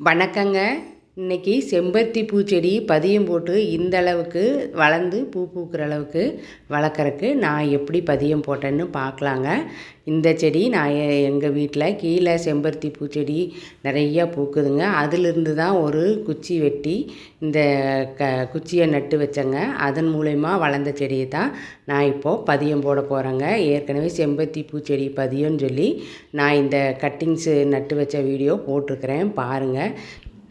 வணக்கங்க. இன்னைக்கு செம்பருத்தி பூச்செடி பதியம் போட்டு இந்த அளவுக்கு வளர்ந்து பூ பூக்கிற அளவுக்கு வளர்க்குறக்கு நான் எப்படி பதியம் போட்டேன்னு பார்க்கலாங்க. இந்த செடி நான் எங்கள் வீட்டில் கீழே செம்பருத்தி பூச்செடி நிறையா பூக்குதுங்க. அதிலிருந்து தான் ஒரு குச்சி வெட்டி இந்த க குச்சியை நட்டு வச்சேங்க. அதன் மூலயமா வளர்ந்த செடியை தான் நான் இப்போது பதியம் போட போகிறேங்க ஏற்கனவே செம்பருத்தி பூச்செடி பதியம்னு சொல்லி நான் இந்த கட்டிங்ஸு நட்டு வச்ச வீடியோ போட்டிருக்கிறேன். பாருங்கள்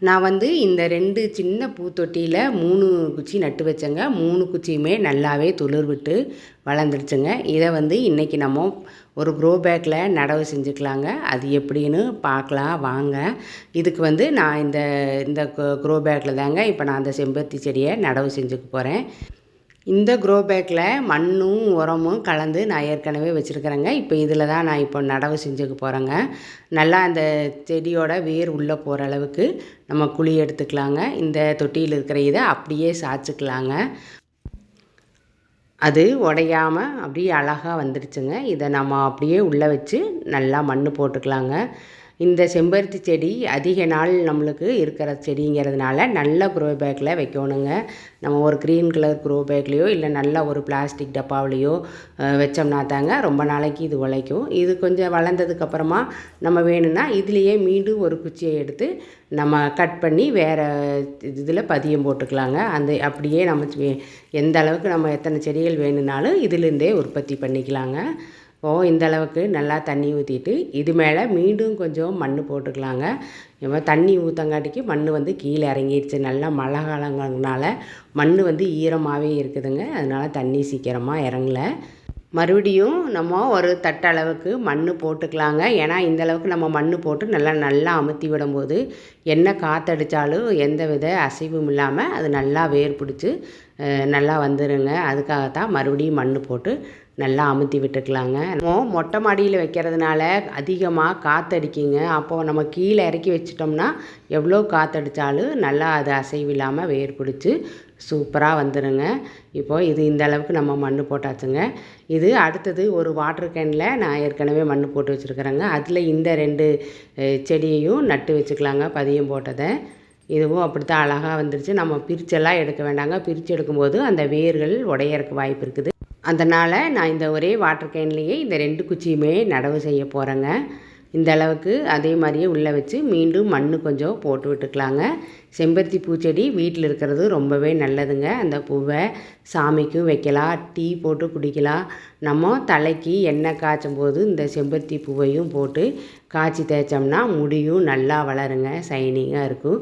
நான் வந்து இந்த ரெண்டு சின்ன பூத்தொட்டியில் மூணு குச்சி நட்டு வச்சேங்க. மூணு குச்சியுமே நல்லாவே துளிர் விட்டு வளர்ந்துருச்சுங்க. இதை வந்து இன்றைக்கி நம்ம ஒரு க்ரோ பேக்கில் நடவு செஞ்சுக்கலாங்க. அது எப்படின்னு பார்க்கலாம் வாங்க. இதுக்கு வந்து நான் இந்த இந்த க்ரோ பேக்கில் தாங்க இப்போ நான் அந்த செம்பருத்தி செடியை நடவு செஞ்சுக்க போகிறேன் இந்த க்ரோ பேக்கில் மண்ணும் உரமும் கலந்து நான் ஏற்கனவே வச்சுருக்கிறேங்க. இப்போ இதில் தான் நான் இப்போ நடவு செஞ்சுக்க போகிறேங்க நல்லா அந்த செடியோட வேர் உள்ளே போகிற அளவுக்கு நம்ம குழி எடுத்துக்கலாங்க. இந்த தொட்டியில் இருக்கிற இதை அப்படியே சாய்ச்சிக்கலாங்க. அது உடையாமல் அப்படியே அழகாக வந்துடுச்சுங்க இதை நம்ம அப்படியே உள்ளே வச்சு நல்லா மண் போட்டுக்கலாங்க. இந்த செம்பருத்தி செடி அதிக நாள் நம்மளுக்கு இருக்கிற செடிங்கிறதுனால நல்ல க்ரோ பேக்கில் வைக்கணுங்க. நம்ம ஒரு க்ரீன் கலர் க்ரோ பேக்லேயோ இல்லை நல்ல ஒரு பிளாஸ்டிக் டப்பாவிலையோ வச்சோம்னா தாங்க ரொம்ப நாளைக்கு இது உழைக்கும். இது கொஞ்சம் வளர்ந்ததுக்கப்புறமா நம்ம வேணும்னா இதுலேயே மீண்டும் ஒரு குச்சியை எடுத்து நம்ம கட் பண்ணி வேறு இதில் பதியம் போட்டுக்கலாங்க. அந்த அப்படியே நம்ம எந்த அளவுக்கு நம்ம எத்தனை செடிகள் வேணும்னாலும் இதிலேருந்தே உற்பத்தி பண்ணிக்கலாங்க. இப்போது இந்த அளவுக்கு நல்லா தண்ணி ஊற்றிட்டு இது மேலே மீண்டும் கொஞ்சம் மண் போட்டுக்கலாங்க. இப்போ தண்ணி ஊற்றங்காட்டிக்கு மண் வந்து கீழே இறங்கிடுச்சு நல்லா மழை காலங்கிறதுனால மண் வந்து ஈரமாகவே இருக்குதுங்க. அதனால் தண்ணி சீக்கிரமாக இறங்கலை. மறுபடியும் நம்ம ஒரு தட்டளவுக்கு மண் போட்டுக்கலாங்க. ஏன்னா இந்த அளவுக்கு நம்ம மண் போட்டு நல்லா நல்லா அமுத்தி விடும்போது என்ன காற்றடித்தாலும் எந்த வித அசைவும் இல்லாமல் அது நல்லா வேர் பிடிச்சி நல்லா வந்துடுங்க அதுக்காகத்தான் மறுபடியும் மண் போட்டு நல்லா அமுத்தி விட்டுக்கலாங்க. மொட்டை மாடியில் வைக்கிறதுனால அதிகமாக காற்றடிக்குங்க அப்போது நம்ம கீழே இறக்கி வச்சிட்டோம்னா எவ்வளோ காற்றடித்தாலும் நல்லா அது அசைவில்லாமல் வேர் பிடிச்சி சூப்பராக வந்துடுங்க இப்போது இது இந்த அளவுக்கு நம்ம மண் போட்டாச்சுங்க. இது அடுத்தது ஒரு வாட்டர் கேனில் நான் ஏற்கனவே மண் போட்டு வச்சுருக்குறேங்க. அதில் இந்த ரெண்டு செடியையும் நட்டு வச்சுக்கலாங்க பதியம் போட்டதை. இதுவும் அப்படி தான் அழகாக வந்துருச்சு. நம்ம பிரிச்செல்லாம் எடுக்க வேண்டாங்க. பிரித்து எடுக்கும்போது அந்த வேர்கள் உடையறக்கு வாய்ப்பு இருக்குது. அதனால் நான் இந்த ஒரே வாட்டர் கேன்லேயே இந்த ரெண்டு குச்சியுமே நடவு செய்ய போகிறேங்க இந்த அளவுக்கு அதே மாதிரியே உள்ளே வச்சு மீண்டும் மண் கொஞ்சம் போட்டு விட்டுக்கலாங்க. செம்பருத்தி பூச்செடி வீட்டில் இருக்கிறது ரொம்பவே நல்லதுங்க. அந்த பூவை சாமிக்கும் வைக்கலாம் டீ போட்டு குடிக்கலாம். நம்ம தலைக்கு எண்ணெய் காய்ச்சும் போது இந்த செம்பருத்தி பூவையும் போட்டு காய்ச்சி தேய்ச்சோம்னா முடியும் நல்லா வளருங்க. சைனிங்காக இருக்கும்.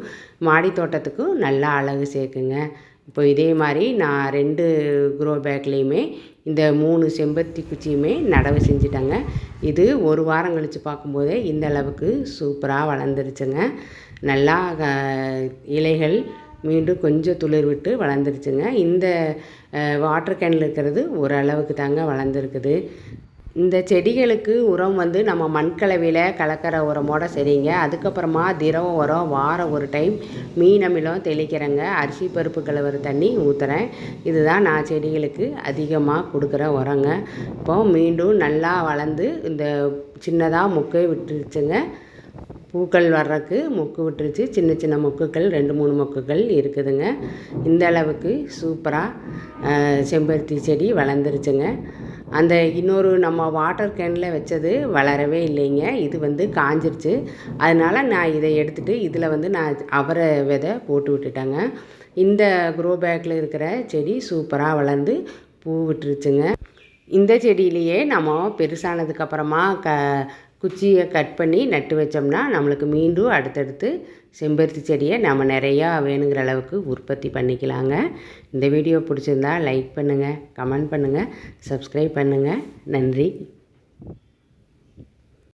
மாடி தோட்டத்துக்கும் நல்லா அழகு சேர்க்குங்க. இப்போ இதே மாதிரி நான் ரெண்டு க்ரோ பேக்லேயுமே இந்த மூணு செம்பருத்தி குச்சியுமே நடவு செஞ்சிட்டேங்க. இது ஒரு வாரம் கழித்து பார்க்கும்போதே இந்த அளவுக்கு சூப்பராக வளர்ந்துருச்சுங்க. நல்லா இலைகள் மீண்டும் கொஞ்சம் துளிர் விட்டு வளர்ந்துருச்சுங்க. இந்த வாட்டர் கேனில் இருக்கிறது ஓரளவுக்கு தாங்க வளர்ந்துருக்குது. இந்த செடிகளுக்கு உரம் வந்து நம்ம மண்கலவையில் கலக்கிற உரமோட சரிங்க அதுக்கப்புறமா திரவ உரம் வாரம் ஒரு டைம் மீன் அமிலம் தெளிக்கிறேங்க. அரிசி பருப்பு கலவர தண்ணி ஊற்றுறேன் இதுதான் நான் செடிகளுக்கு அதிகமாக கொடுக்குற உரங்க. இப்போ மீண்டும் நல்லா வளர்ந்து இந்த சின்னதாக முக்கை விட்டுருச்சுங்க. பூக்கள் வர்றதுக்கு மொக்கு விட்டுருச்சு. சின்ன சின்ன மொக்குகள் ரெண்டு மூணு மொக்குகள் இருக்குதுங்க. இந்த அளவுக்கு சூப்பராக செம்பருத்தி செடி வளர்ந்துருச்சுங்க. அந்த இன்னொரு நம்ம வாட்டர் கேனில் வச்சது வளரவே இல்லைங்க. இது வந்து காஞ்சிருச்சு. அதனால் நான் இதை எடுத்துகிட்டு இதில் வந்து நான் அவரை விதை போட்டு விட்டுட்டேங்க. இந்த க்ரோ பேக்கில் இருக்கிற செடி சூப்பராக வளர்ந்து பூ விட்டுருச்சுங்க. இந்த செடியிலேயே நம்ம பெருசானதுக்கப்புறமா க குச்சியை கட் பண்ணி நட்டு வச்சோம்னா நம்மளுக்கு மீண்டும் அடுத்தடுத்து செம்பருத்தி செடியை நம்ம நிறையா வேணுங்கிற அளவுக்கு உற்பத்தி பண்ணிக்கலாங்க. இந்த வீடியோ பிடிச்சிருந்தா லைக் பண்ணுங்கள் கமெண்ட் பண்ணுங்கள் சப்ஸ்கிரைப் பண்ணுங்கள் நன்றி.